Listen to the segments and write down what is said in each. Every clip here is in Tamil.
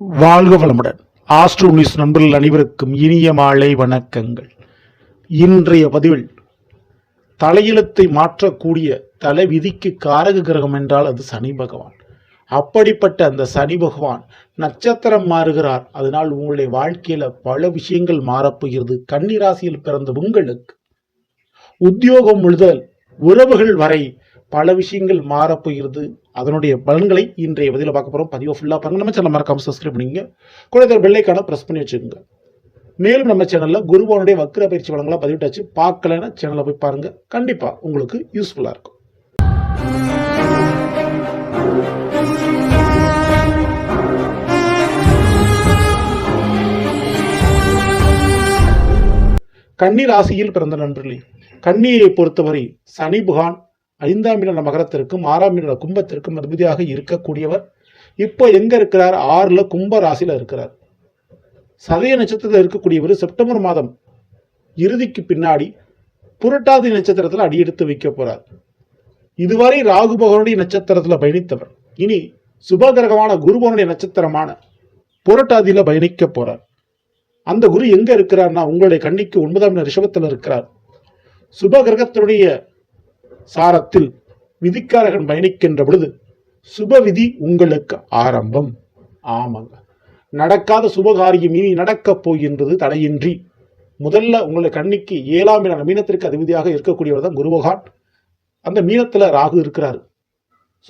வாழ்க வளமுடன். ஆஸ்ட்ரோ நியூஸ் நண்பர்கள் அனைவருக்கும் இனிய மாலை வணக்கங்கள். இன்றைய பதிவில் தலையெழுத்தை மாற்றக்கூடிய தலை விதிக்கு காரக கிரகம் என்றால் அது சனி பகவான். அப்படிப்பட்ட அந்த சனி பகவான் நட்சத்திரம் மாறுகிறார். அதனால் உங்களுடைய வாழ்க்கையில பல விஷயங்கள் மாறப்போகிறது. கன்னிராசியில் பிறந்த உங்களுக்கு உத்தியோகம் முழுதல் உறவுகள் வரை பல விஷயங்கள் மாறப்போகிறது அதனுடைய பலன்களை இன்றைய பதிவில் பார்க்க போகிறோம் பதிவை ஃபுல்லாக பாருங்க. நம்ம சேனல் மறக்காமல் சப்ஸ்கிரைப் பண்ணிங்க குழந்தை பெல்லைக்கான ப்ரெஸ் பண்ணி வச்சுக்கோங்க. மேலும் நம்ம சேனலில் குருபவனுடைய வக்கர பயிற்சி வளங்களை பதிவிட்டாச்சு. பார்க்கலன்னா சேனலை போய் பாருங்கள் கண்டிப்பாக உங்களுக்கு யூஸ்ஃபுல்லாக இருக்கும். கன்னி ராசியில் பிறந்த நண்பர்களே கன்னியை பொறுத்தவரை சனி புகான் ஐந்தாம் இட மகரத்திற்கும் ஆறாம் இட கும்பத்திற்கும் அதிபதியாக இருக்கக்கூடியவர். இப்போ எங்க இருக்கிறார்? ஆறுல கும்ப ராசியில இருக்கிறார். சதய நட்சத்திரத்தில் இருக்கக்கூடியவர் செப்டம்பர் மாதம் இறுதிக்கு பின்னாடி புரட்டாதி நட்சத்திரத்தில் அடியெடுத்து வைக்க போறார். இதுவரை ராகு பகவனுடைய நட்சத்திரத்தில் பயணித்தவர். இனி சுபகிரகமான குருபவனுடைய நட்சத்திரமான புரட்டாதியில பயணிக்க போறார். அந்த குரு எங்க இருக்கிறார்னா உங்களுடைய கண்ணிக்கு ஒன்பதாம் ரிஷபத்தில் இருக்கிறார். சுப கிரகத்தினுடைய சாரத்தில் விதிக்காரகன் பயணிக்கின்ற பொழுது சுப விதி உங்களுக்கு ஆரம்பம். ஆமாங்க. நடக்காத சுபகாரியம் இனி நடக்கப் போகின்றது தடையின்றி. முதல்ல உங்களை கண்ணிக்கு ஏழாம் இடம் மீனத்திற்கு அதிபதியாக இருக்கக்கூடியவர் தான் குருபகான் அந்த மீனத்தில் ராகு இருக்கிறாரு.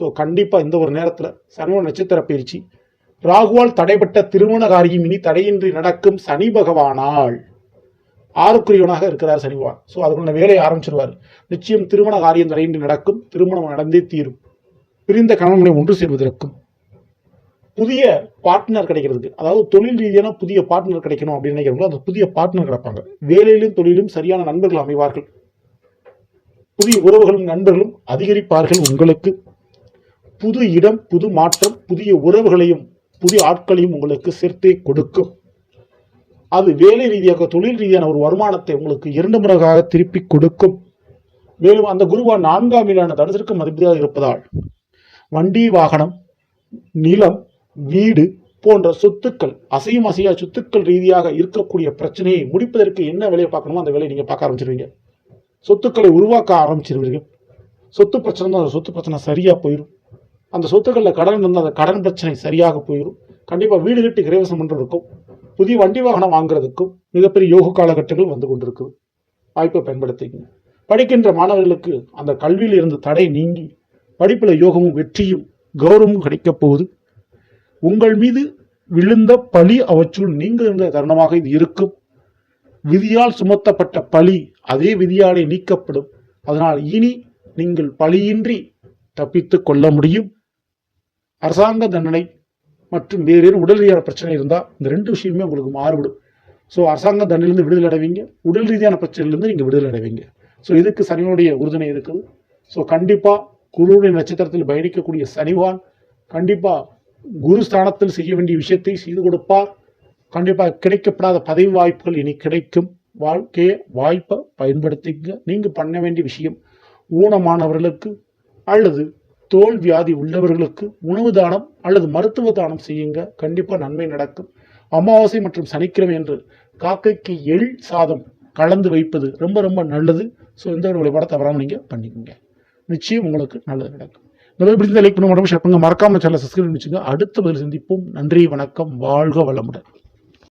ஸோ கண்டிப்பாக இந்த ஒரு நேரத்தில் சர்வ நட்சத்திர பயிற்சி. ராகுவால் தடைப்பட்ட திருமண காரியம் இனி தடையின்றி நடக்கும் சனி பகவானால். ஆறுக்குரியவனாக இருக்கிறார் சனிவான் ஸோ அதுக்குள்ள வேலையை ஆரம்பிச்சிருவார். நிச்சயம் திருமண காரியம் நிறைந்து நடக்கும். திருமணம் நடந்தே தீரும். பிரிந்த கணவனை ஒன்று சேர்வதற்கும். புதிய பார்ட்னர் கிடைக்கிறதுக்கு. அதாவது தொழில் ரீதியான புதிய பார்ட்னர் கிடைக்கணும் அப்படின்னு நினைக்கிறவங்க அந்த புதிய பார்ட்னர் கிடைப்பாங்க. வேலையிலும் தொழிலும் சரியான நண்பர்கள் அமைவார்கள். புதிய உறவுகளும் நண்பர்களும் அதிகரிப்பார்கள் உங்களுக்கு. புது இடம் புது மாற்றம் புதிய உறவுகளையும் புதிய ஆட்களையும் உங்களுக்கு சேர்த்தே கொடுக்கும். அது வேலை ரீதியாக தொழில் ரீதியான ஒரு வருமானத்தை உங்களுக்கு இரண்டு முறையாக திருப்பி கொடுக்கும். மேலும் அந்த குருவான் நான்காம் மீதான தனுசிற்கும் அதிபதியாக இருப்பதால் வண்டி வாகனம் நிலம் வீடு போன்ற சொத்துக்கள் அசையும் அசையா சொத்துக்கள் ரீதியாக இருக்கக்கூடிய பிரச்சனையை முடிப்பதற்கு என்ன வேலையை பார்க்கணுமோ அந்த வேலையை நீங்கள் பார்க்க ஆரம்பிச்சிருவீங்க. சொத்துக்களை உருவாக்க ஆரம்பிச்சிருவீர்கள். சொத்து பிரச்சனை தான் அந்த சொத்து பிரச்சனை சரியாக போயிடும் அந்த சொத்துக்களில் கடன் இருந்தால் அந்த கடன் பிரச்சனை சரியாக போயிடும் கண்டிப்பாக வீடு கட்டி கிரேவசம் பண்ணுறதுக்கும் புதிய வண்டி வாகனம் வாங்குறதுக்கும் மிகப்பெரிய யோக காலகட்டங்கள் வந்து கொண்டிருக்குது. வாய்ப்பை பயன்படுத்திக்கங்க. படிக்கின்ற மாணவர்களுக்கு அந்த கல்வியில் இருந்து தடை நீங்கி படிப்பில் யோகமும் வெற்றியும் கௌரவமும் கிடைக்கப் போகுது. உங்கள் மீது விழுந்த பழி அவற்றுள் நீங்குகின்ற தருணமாக இது இருக்கும். விதியால் சுமத்தப்பட்ட பழி அதே விதியாலே நீக்கப்படும். அதனால் இனி நீங்கள் பழியின்றி தப்பித்து கொள்ள முடியும். அரசாங்க தண்டனை மற்றும் வேறு வேறு உடல் ரீதியான பிரச்சனை இருந்தால் இந்த ரெண்டு விஷயமே உங்களுக்கு மாறுபடும். ஸோ அரசாங்க தண்டனையிலிருந்து விடுதலை அடைவீங்க. உடல் ரீதியான பிரச்சனையிலிருந்து நீங்கள் விடுதலை அடைவீங்க. ஸோ இதுக்கு சனியுடைய உறுதுணை இருக்குது. ஸோ கண்டிப்பாக குருவுடைய நட்சத்திரத்தில் பயணிக்கக்கூடிய சனிவான் கண்டிப்பாக குரு ஸ்தானத்தில் செய்ய வேண்டிய விஷயத்தை செய்து கொடுப்பார். கண்டிப்பாக கிடைக்கப்படாத பதவி வாய்ப்புகள் இனி கிடைக்கும். வாழ்க்கையை வாய்ப்பை பயன்படுத்திக்க நீங்கள் பண்ண வேண்டிய விஷயம் ஊனமானவர்களுக்கு அல்லது தோல் வியாதி உள்ளவர்களுக்கு உணவு தானம் அல்லது மருத்துவ தானம் செய்யுங்க. கண்டிப்பாக நன்மை நடக்கும். அமாவாசை மற்றும் சனிக்கிழமை என்று காக்கைக்கு எள் சாதம் கலந்து வைப்பது ரொம்ப ரொம்ப நல்லது. ஸோ இந்த ஒரு வழிபாடை தவறாமல் நீங்கள் பண்ணிக்கோங்க. நிச்சயம் உங்களுக்கு நல்லது நடக்கும். இந்த மாதிரி பிடித்த லைக் பண்ண உடம்பு ஷேர் பண்ணுங்க. மறக்காம சேனல் சப்ஸ்கிரைப் பண்ணிச்சுங்க அடுத்த பதில் சந்திப்போம். நன்றி வணக்கம். வாழ்க வளமுடன்.